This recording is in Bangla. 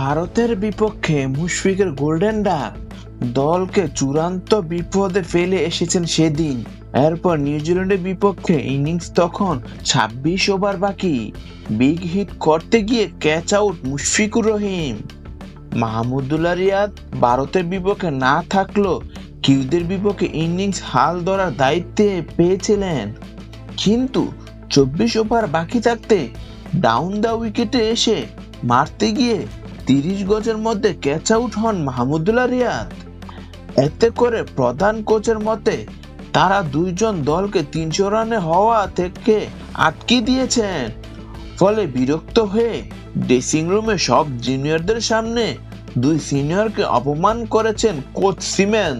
ভারতের বিপক্ষে মুশফিকের গোল্ডেন ডাক। দলকে চূড়ান্ত বিপদে ফেলে এসেছেন সেদিন। এরপর নিউজিল্যান্ডের বিপক্ষে ইনিংস তখন ছাব্বিশ ওভার বাকি। বিগ হিট করতে গিয়ে ক্যাচ আউট মুশফিকুর রহিম। মাহমুদুল্লাহ রিয়াদ ভারতের বিপক্ষে না থাকলেও কিউদের বিপক্ষে ইনিংস হাল ধরার দায়িত্বে পেয়েছিলেন। কিন্তু চব্বিশ ওভার বাকি থাকতে ডাউন দ্য উইকেটে এসে মারতে গিয়ে তিরিশ গজের মধ্যে ক্যাচ আউট হন মাহমুদুল্লাহ রিয়াদ। এতে করে প্রধান কোচের মতে, তারা দুইজন দলকে তিনশো রানে হওয়া থেকে আটকে দিয়েছেন। ফলে বিরক্ত হয়ে ড্রেসিং রুমে সব জুনিয়রদের সামনে দুই সিনিয়রকে অপমান করেছেন কোচ সিমেন্স